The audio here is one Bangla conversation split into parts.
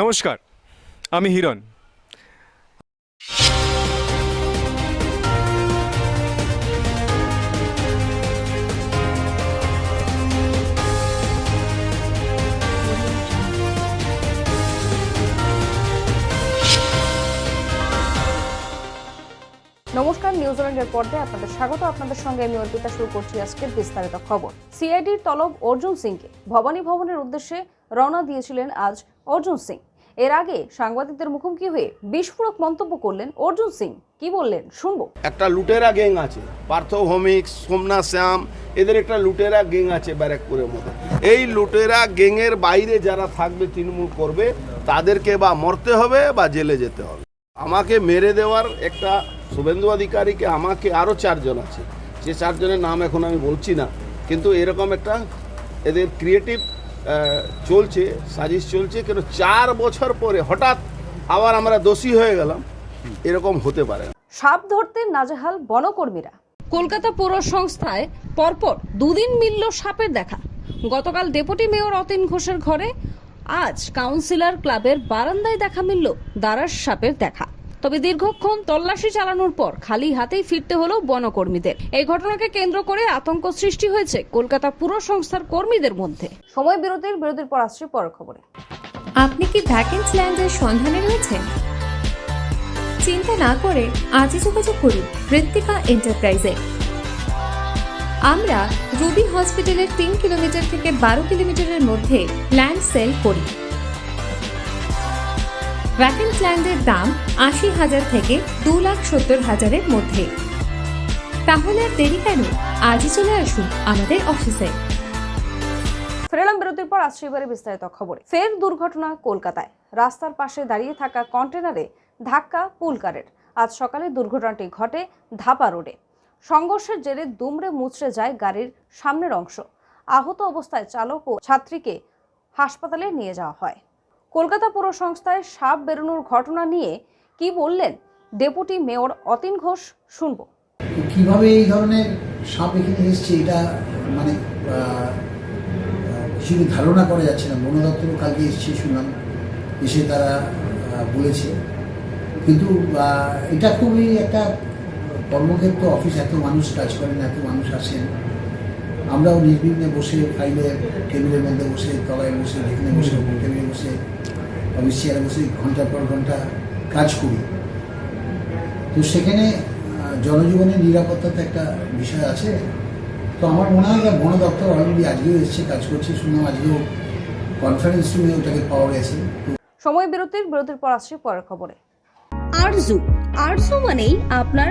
নমস্কার, আমি হিরণ। নমস্কার নিউজ ওয়ানের পর্দায় আপনাদের স্বাগত। আপনাদের সঙ্গে আমি অর্পিতা শুরু করছি আজকের বিস্তারিত খবর। সিআইডির তলব অর্জুন সিংকে ভবানী ভবনের উদ্দেশ্যে রওনা দিয়েছিলেন আজ অর্জুন সিং। এর আগে সাংবাদিকদের মুখোমুখি হয়ে বিস্ফোরক মন্তব্য করলেন অর্জুন সিং। কি বললেন? শুনব। একটা লুটেরা গ্যাং আছে, পার্থ ভৌমিক সোমনাথ শ্যাম, এদের একটা লুটেরা গ্যাং আছে ব্যারাকপুরের মধ্যে। এই লুটেরা গ্যাংয়ের বাইরে যারা থাকবে, তৃণমূল করবে, তাদেরকে বা মরতে হবে বা জেলে যেতে হবে। আমাকে মেরে দেওয়ার একটা শুভেন্দু অধিকারীকে আমাকে আরও চারজন আছে। সে চারজনের নাম এখন আমি বলছি না, কিন্তু এরকম একটা এদের ক্রিয়েটিভ চলছে সাজিশ চলছে কিন্তু চার বছর পরে হঠাৎ আবার আমরা দোষী হয়ে গেলাম। এরকম হতে পারে না। সাপ ধরতে নাজেহাল বনকর্মীরা। কলকাতা পৌর সংস্থায় পরপর দুদিন মিলল সাপের দেখা। গতকাল ডেপুটি মেয়র অতীন ঘোষের ঘরে আজ কাউন্সিলর ক্লাবের বারান্দায় দেখা মিলল দারাস সাপের দেখা। তবে দীর্ঘক্ষণ তল্লাশি চালানোর পর খালি হাতেই ফিরতে হলো বনকর্মীদের। এই ঘটনাকে কেন্দ্র করে আতঙ্ক সৃষ্টি হয়েছে কলকাতা পুর সংস্থার কর্মীদের মধ্যে। সময় বিরতির বিরতির পর আসছে পরের খবরে। আপনি কি ভ্যাকেন্স ল্যান্ডের সন্ধানে রয়েছেন? চিন্তা না করে আজই যোগাযোগ করুন ঋত্বিকা এন্টারপ্রাইজে আমরা রুবি হসপিটালের তিন কিলোমিটার থেকে বারো কিলোমিটারের মধ্যে ল্যান্ড সেল করি। ভ্যাকেন্স ল্যান্ডের দাম আশি হাজার থেকে দু লাখ সত্তর হাজারের মধ্যে। তাহলে আর দেরি কেন? আজই চলে আসুন আমাদের অফিসে। ফেরালাম বিরতির পর আসছে এবারে বিস্তারিত খবরে। ফের দুর্ঘটনা কলকাতায়। রাস্তার পাশে দাঁড়িয়ে থাকা কন্টেনারে ধাক্কা পুলকারের আজ সকালে দুর্ঘটনাটি ঘটে ধাপা রোডে। সংঘর্ষের জেরে দুমড়ে মুচড়ে যায় গাড়ির সামনের অংশ। আহত অবস্থায় চালক ও ছাত্রীকে হাসপাতালে নিয়ে যাওয়া হয়। কলকাতা পুর সংস্থায় সাপ বেরোনোর ঘটনা নিয়ে কি বললেন ডেপুটি মেয়র অতীন ঘোষ, শুনব। কীভাবে এই ধরনের সাপ এখানে এসছে এটা মানে কিছু ধারণা করা যাচ্ছে না। বন দপ্তরও কালকে এসছে শুনলাম, এসে তারা বলেছে। কিন্তু এটা খুবই একটা কর্মক্ষেত্র, অফিস, এত মানুষ কাজ করেন, এত মানুষ আসেন। আমরাও নির্বিঘ্নে বসে ফাইলে টেবিলের মধ্যে বসে তলায় বসে যেখানে বসে টেবিলে বসে অফিস চেয়ারে বসে ঘণ্টার পর ঘণ্টা কাজ করি। তো সেখানে জনজীবনের নিরাপত্তাতে একটা বিষয় আছে। তো আমার মনে হয় যে বন দপ্তর অলরেডি আজকেও এসছে কাজ করছে। শুনলাম আজকেও কনফারেন্স রুমে ওটাকে পাওয়া গেছে। সময় বিরতির বিরতির পর আসছে পরের খবরে। আরজু। আরজু মানেই আপনার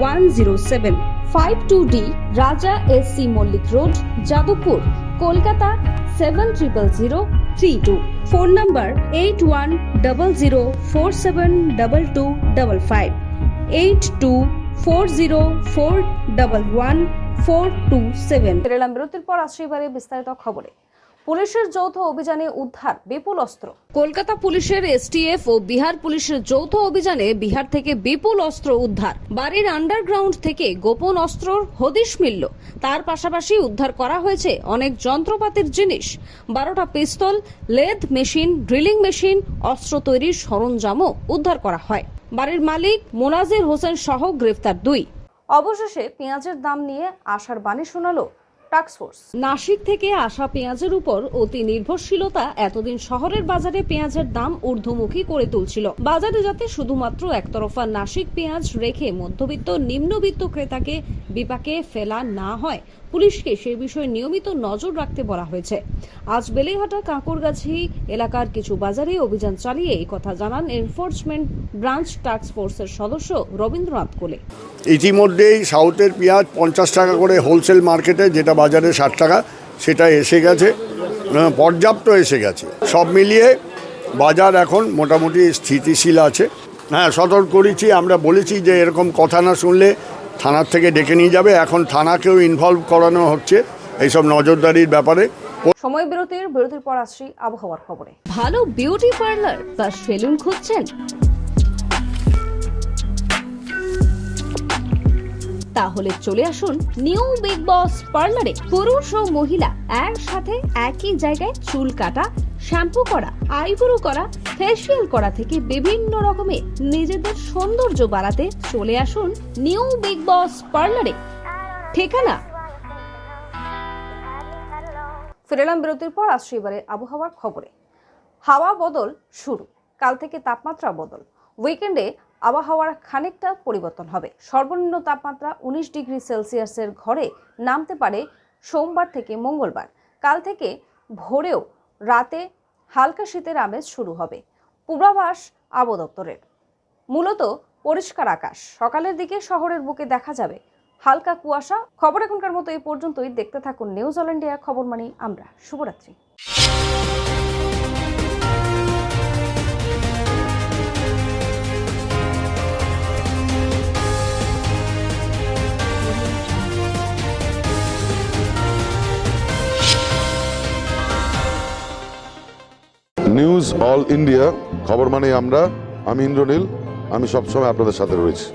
one zero seven five two D Raja S C Mallick road Jadavpur Kolkata seven triple zero three two phone number eight one double zero four seven double two double five eight two four zero four double one four two seven ফেরালাম বিরতির পর আসছে এবারে বিস্তারিত খবরে পুলিশের যৌথ অভিযানে উদ্ধার বিপুল অস্ত্র। কলকাতা পুলিশের এসটিএফ ও বিহার পুলিশের যৌথ অভিযানে বিহার থেকে বিপুল অস্ত্র উদ্ধার। বাড়ির আন্ডারগ্রাউন্ড থেকে গোপন অস্ত্র হদিশ মিলল। তার পাশাপাশি উদ্ধার করা হয়েছে অনেক যন্ত্রপাতির জিনিস। বারোটা পিস্তল লেদ মেশিন ড্রিলিং মেশিন অস্ত্র তৈরির সরঞ্জামও উদ্ধার করা হয়। বাড়ির মালিক মোনাজির হোসেন সহ গ্রেফতার দুই। অবশেষে পেঁয়াজের দাম নিয়ে আশার বাণী শোনালো টাস্কফোর্স নাসিক থেকে আসা পেঁয়াজের উপর অতি নির্ভরশীলতা এতদিন শহরের বাজারে পেঁয়াজের দাম ঊর্ধ্বমুখী করে তুলছিল। বাজারে যাতে শুধুমাত্র একতরফা নাসিক পেঁয়াজ রেখে মধ্যবিত্ত নিম্নবিত্ত ক্রেতাকে বিপাকে ফেলা না হয় পুলিশকে সে বিষয়ে নিয়মিত নজর রাখতে বলা হয়েছে। আজ বেলেঘাটা কাঁকড়গাছি এলাকার কিছু বাজারে অভিযান চালিয়ে এই কথা জানান এনফোর্সমেন্ট ব্রাঞ্চ টাস্ক ফোর্সের সদস্য রবীন্দ্রনাথ কোলে। ইতিমধ্যেই সাউথের পেঁয়াজ পঞ্চাশ টাকা করে হোলসেল মার্কেটে যেটা বাজারে ষাট টাকা সেটা এসে গেছে পর্যাপ্ত এসে গেছে। সব মিলিয়ে বাজার এখন মোটামুটি স্থিতিশীল আছে। হ্যাঁ সতর্ক করেছি আমরা বলেছি যে এরকম কথা না শুনলে থানার থেকে ডেকে নিয়ে যাবে। এখন থানাকেও ইনভলভ করানো হচ্ছে এইসব নজরদারির ব্যাপারে। সময় বিরতির বিরতির পর আসছি আবহাওয়ার খবরে। ভালো বিউটি পার্লার বা সেলুন খুঁজছেন? তাহলে চলে আসুন নিউ বিগ বস পার্লারে। পুরুষ ও মহিলা একসাথে একই জায়গায় চুল কাটা, শ্যাম্পু করা, আইব্রো করা, ফেসিয়াল করা থেকে বিভিন্ন রকমের নিজেদের সৌন্দর্য বাড়াতে চলে আসুন নিউ বিগ বস পার্লারে। ঠিকানা? ফিরেলাম বিরতির পর, আসছি এবারে আবহাওয়ার খবরে। হাওয়া বদল শুরু, কাল থেকে তাপমাত্রা বদল। উইকেন্ডে আবহাওয়ার খানিকটা পরিবর্তন হবে। সর্বনিম্ন তাপমাত্রা উনিশ ডিগ্রি সেলসিয়াসের ঘরে নামতে পারে সোমবার থেকে মঙ্গলবার। কাল থেকে ভোরেও রাতে হালকা শীতের আমেজ শুরু হবে। পূর্বাভাস আবহ দপ্তরের। মূলত পরিষ্কার আকাশ। সকালের দিকে শহরের বুকে দেখা যাবে হালকা কুয়াশা। খবর এখনকার মতো এই পর্যন্তই। দেখতে থাকুন নিউজ অল ইন্ডিয়া, খবর মানি আমরা। শুভরাত্রি। নিউজ অল ইন্ডিয়া খবর মানে আমরা। আমি ইন্দ্রনীল আমি সবসময় আপনাদের সাথে রয়েছি।